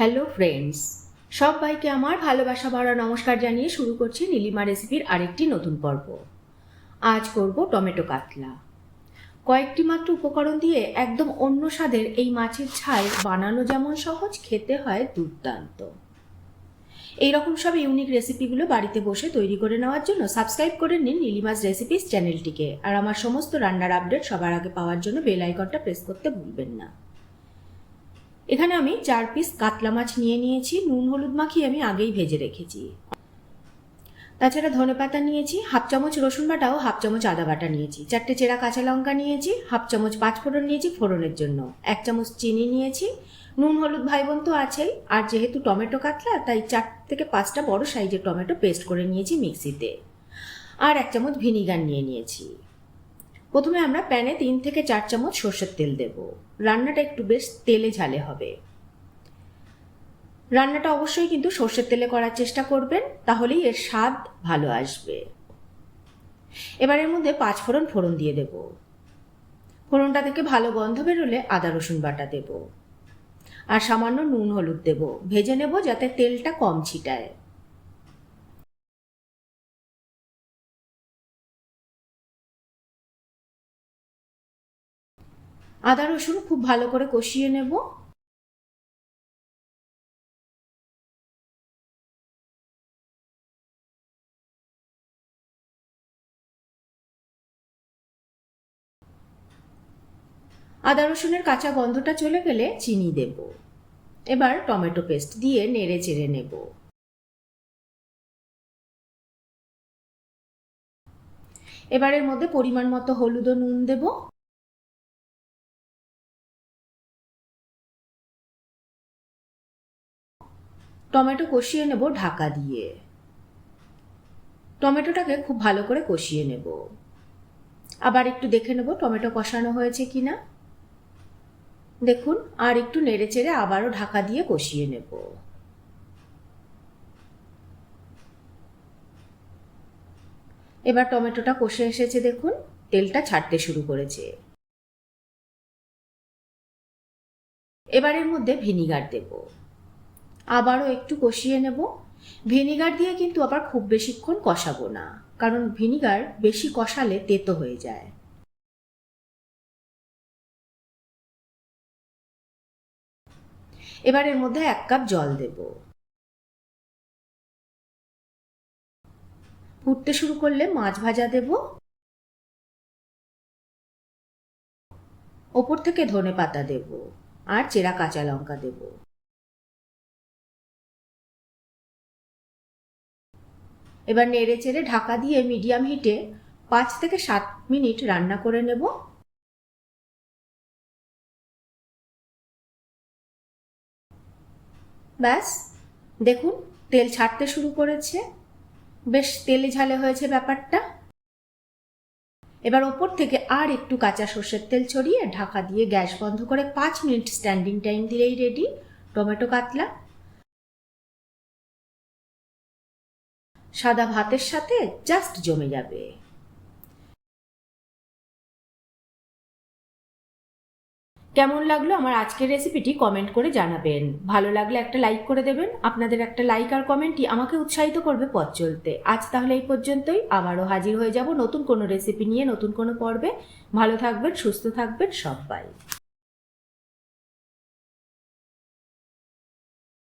Hello friends সবাইকে আমার ভালোবাসা ভরা নমস্কার জানিয়ে শুরু করছি নীলিমা রেসিপির আরেকটি নতুন পর্ব। আজ করব টমেটো কাতলা। কয়েকটি মাত্র উপকরণ দিয়ে একদম অন্য স্বাদের এই মাছের ছাই বানানো যেমন সহজ, খেতে হয় দুর্দান্ত। এই রকম সব ইউনিক রেসিপিগুলো বাড়িতে বসে তৈরি করে নেওয়ার জন্য সাবস্ক্রাইব করে নিন নীলিমাস রেসিপিস চ্যানেলটিকে আর আমার সমস্ত রান্নার আপডেট সবার আগে পাওয়ার জন্য বেল আইকনটা প্রেস করতে ভুলবেন না। এখানে আমি চার পিস কাতলা মাছ নিয়ে নিয়েছি, নুন, হলুদ মাখিয়ে আমি আগেই ভেজে রেখেছি। তাছাড়া ধনে পাতা নিয়েছি, হাফ চামচ রসুন বাটা ও হাফ চামচ আদা বাটা নিয়েছি। চারটে চেরা কাঁচা লঙ্কা নিয়েছি, হাফ চামচ পাঁচ ফোড়ন নিয়েছি ফোড়নের জন্য। এক চামচ চিনি নিয়েছি, নুন, হলুদ ভাই বোন তো আছেই, আর যেহেতু টমেটো কাতলা, তাই চার থেকে পাঁচটা বড় সাইজের টমেটো পেস্ট করে নিয়েছি মিক্সিতে। আর এক চামচ ভিনিগার নিয়ে নিয়েছি। প্রথমে আমরা প্যানে তিন থেকে চার চামচ সর্ষের তেল দেব। রান্নাটা একটু বেশ তেলে ঝালে হবে। রান্নাটা অবশ্যই কিন্তু সর্ষের তেলে করার চেষ্টা করবেন, তাহলেই এর স্বাদ ভালো আসবে। এবার এর মধ্যে পাঁচ ফোড়ন ফোড়ন দিয়ে দেব। ফোড়নটা থেকে ভালো গন্ধ বেরোলে আদা, রসুন বাটা দেব। আর সামান্য নুন, হলুদ দেব। ভেজে নেব যাতে তেলটা কম ছিটায়। আদা রসুন খুব ভালো করে কষিয়ে নেব। আদা রসুনের কাঁচা গন্ধটা চলে গেলে চিনি দেব। এবার টমেটো পেস্ট দিয়ে নেড়ে চেড়ে নেব। এবারের মধ্যে পরিমাণ মতো হলুদ ও নুন দেব। টমেটো কষিয়ে নেব ঢাকা দিয়ে। টমেটোটাকে খুব ভালো করে কষিয়ে নেব। আবার একটু দেখে নেব টমেটো কষানো হয়েছে কি না দেখুন, আর একটু নেড়ে চেড়ে আবারও ঢাকা দিয়ে কষিয়ে নেব। এবার টমেটোটা কষে এসেছে দেখুন, তেলটা ছাড়তে শুরু করেছে। এবারের মধ্যে ভিনিগার দেব। আবারও একটু কষিয়ে নেব। ভিনিগার দিয়ে কিন্তু আবার খুব বেশিক্ষণ কষাবো না, কারণ ভিনিগার বেশি কষালে তেতো হয়ে যায়। এবার এর মধ্যে এক কাপ জল দেব। ফুটতে শুরু করলে মাছ ভাজা দেব। ওপর থেকে ধনে পাতা দেব আর চেরা কাঁচা লঙ্কা দেব। এবার নেড়ে চেড়ে ঢাকা দিয়ে মিডিয়াম হিটে পাঁচ থেকে সাত মিনিট রান্না করে নেব। ব্যাস, দেখুন, তেল ছাড়তে শুরু করেছে। বেশ তেলে ঝালে হয়েছে ব্যাপারটা। এবার ওপর থেকে আর একটু কাঁচা সর্ষের তেল ছড়িয়ে ঢাকা দিয়ে গ্যাস বন্ধ করে পাঁচ মিনিট স্ট্যান্ডিং টাইম দিলেই রেডি। টমেটো কাতলা। সাদা ভাতের সাথে জাস্ট জমে যাবে। কেমন লাগল আমার আজকের রেসিপিটি কমেন্ট করে জানাবেন। ভালো লাগলে একটা লাইক করে দেবেন। আপনাদের একটা লাইক আর কমেন্টই আমাকে উৎসাহিত করবে পথ চলতে। আজ তাহলে এই পর্যন্তই। আবারও হাজির হয়ে যাব নতুন কোনো রেসিপি নিয়ে নতুন কোনো পর্বে। ভালো থাকবেন, সুস্থ থাকবেন সবাই।